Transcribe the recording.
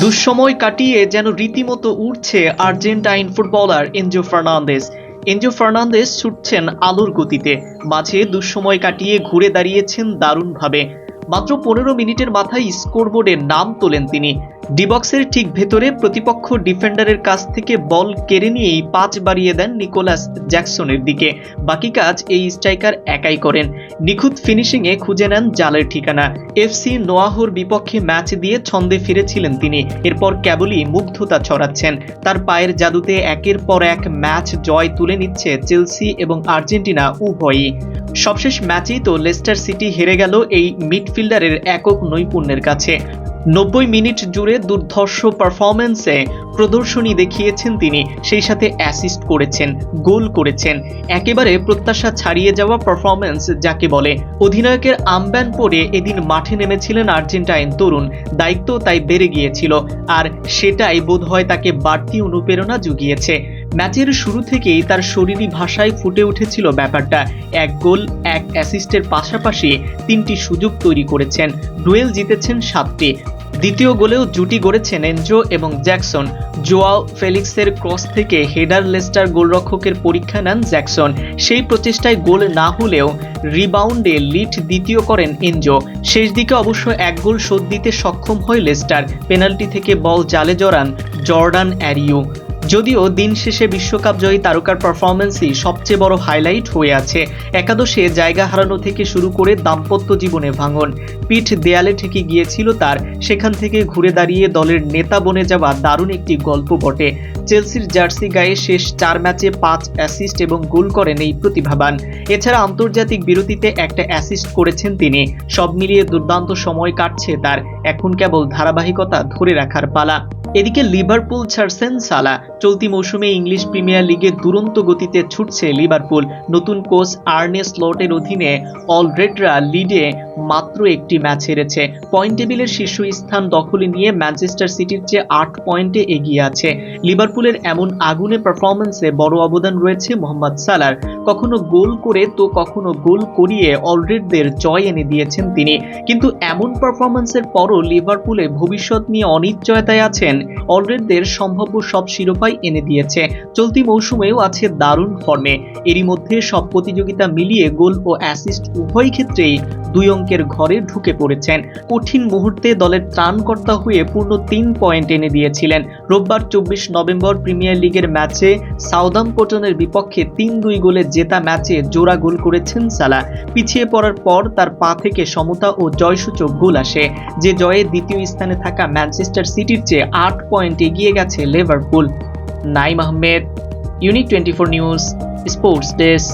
দুঃসময় কাটিয়ে যেন রীতিমতো উঠছে Argentine footballer Enzo Fernandez Enzo Fernandez ছুটছেন আলোর গতিতে। মাঝে দুঃসময় কাটিয়ে ঘুরে দাঁড়িয়েছেন দারুণভাবে। মাত্র পনেরো মিনিটের মাথায় স্কোরবোর্ডে নাম তোলেন তিনি। ডিবক্সের ঠিক ভেতরে প্রতিপক্ষ ডিফেন্ডারের কাছ থেকে বল কেড়ে নিয়েই পাঁচ বাড়িয়ে দেন নিকোলাস জ্যাকসনের দিকে। বাকি কাজ এই স্ট্রাইকার একাই করেন। নিখুঁত ফিনিশিংয়ে খুঁজে নেন জালের ঠিকানা। এফসি নোয়াহোর বিপক্ষে ম্যাচ দিয়ে ছন্দে ফিরেছিলেন তিনি। এরপর কেবলই মুগ্ধতা ছড়াচ্ছেন। তার পায়ের জাদুতে একের পর এক ম্যাচ জয় তুলে নিচ্ছে চেলসি এবং আর্জেন্টিনা উভয়ই। সবশেষ ম্যাচেই তো লেস্টার সিটি হেরে গেল এই মিডফিল্ডারের একক নৈপুণ্যের কাছে। নব্বই মিনিট জুড়ে দুর্ধর্ষ পারফরমেন্সে প্রদর্শনী দেখিয়েছেন তিনি। সেই সাথে অ্যাসিস্ট করেছেন, গোল করেছেন। একেবারে প্রত্যাশা ছাড়িয়ে যাওয়া পারফরমেন্স যাকে বলে। অধিনায়কের আমব্যান পরে এদিন মাঠে নেমেছিলেন আর্জেন্টাইন তরুণ। দায়িত্ব তাই বেড়ে গিয়েছিল। আর সেটাই বোধহয় তাকে বাড়তি অনুপ্রেরণা জুগিয়েছে। ম্যাচের শুরু থেকেই তার শরীরী ভাষায় ফুটে উঠেছিল ব্যাপারটা। এক গোল, এক অ্যাসিস্টের পাশাপাশি তিনটি সুযোগ তৈরি করেছেন। ডুয়েল জিতেছেন সাতটি। দ্বিতীয় গোলেও জুটি গড়েছেন এনজো এবং জ্যাকসন। জোয়াও ফেলিক্সের ক্রস থেকে হেডার লেস্টার গোলরক্ষকের পরীক্ষা নেন জ্যাকসন। সেই প্রচেষ্টায় গোল না হলেও রিবাউন্ডে লিড দ্বিতীয় করেন এনজো। শেষ দিকে অবশ্য এক গোল শোধ দিতে সক্ষম হয় লেস্টার। পেনাল্টি থেকে বল জালে জড়ান জর্ডান অ্যারিউ যদিও দিন শেষে বিশ্বকাপ জয়ী তারকার পারফরমেন্সই সবচেয়ে বড় হাইলাইট হয়ে আছে। একাদশে জায়গা হারানো থেকে শুরু করে দাম্পত্য জীবনে ভাঙন। পিঠ দেয়ালে ঠেকে গিয়েছিল তার। সেখান থেকে ঘুরে দাঁড়িয়ে দলের নেতা বনে যাওয়া দারুণ একটি গল্প বটে। চেলসির জার্সি গায়ে শেষ চার ম্যাচে পাঁচ অ্যাসিস্ট এবং গোল করেন এই প্রতিভাবান। এছাড়া আন্তর্জাতিক বিরতিতে একটা অ্যাসিস্ট করেছেন তিনি। সব মিলিয়ে দুর্দান্ত সময় কাটছে তার। এখন কেবল ধারাবাহিকতা ধরে রাখার পালা। এদিকে লিভারপুল ছাড়ছেন সালা। চলতি মৌসুমে ইংলিশ প্রিমিয়ার লিগে দুরন্ত গতিতে ছুটছে লিভারপুল। নতুন কোচ আর্নে স্লটের অধীনে অলরেডরা লিডে মাত্র একটি ম্যাচ হেরেছে। পয়েন্ট টেবিলের শীর্ষ স্থান দখলে নিয়ে ম্যানচেস্টার সিটির চেয়ে আট পয়েন্টে এগিয়ে আছে। লিভারপুলের এমন আগুনে পারফরমেন্সে বড় অবদান রয়েছে মোহাম্মদ সালার। কখনো গোল করে তো কখনো গোল করিয়ে অলরেডদের জয় এনে দিয়েছেন তিনি। কিন্তু এমন পারফরমেন্সের পরও লিভারপুলে ভবিষ্যৎ নিয়ে অনিশ্চয়তায় আছেন অলরেডদের সম্ভাব্য সব শিরোপাই এনে দিয়েছে। চলতি মৌসুমেও আছে দারুণ ফর্মে এরই মধ্যে সব প্রতিযোগিতা মিলিয়ে গোল ও অ্যাসিস্ট উভয় ক্ষেত্রেই দুই অঙ্কের ঘরে ঢুকে পড়েছেন। কঠিন মুহূর্তে দলের ত্রাণকর্তা হয়ে পূর্ণ তিন পয়েন্ট এনে দিয়েছিলেন। রোববার চব্বিশ নভেম্বর প্রিমিয়ার লিগের ম্যাচে সাউদাম্পটনের বিপক্ষে তিন দুই গোলে জেতা ম্যাচে জোড়া গোল করেছেন সালা। পিছিয়ে পড়ার পর তার পা থেকে সমতা ও জয়সূচক গোল আসে। যে জয়ে দ্বিতীয় স্থানে থাকা ম্যানচেস্টার সিটির চেয়ে আট পয়েন্ট এগিয়ে গেছে Liverpool Naim Ahmed unique twenty four news sports desk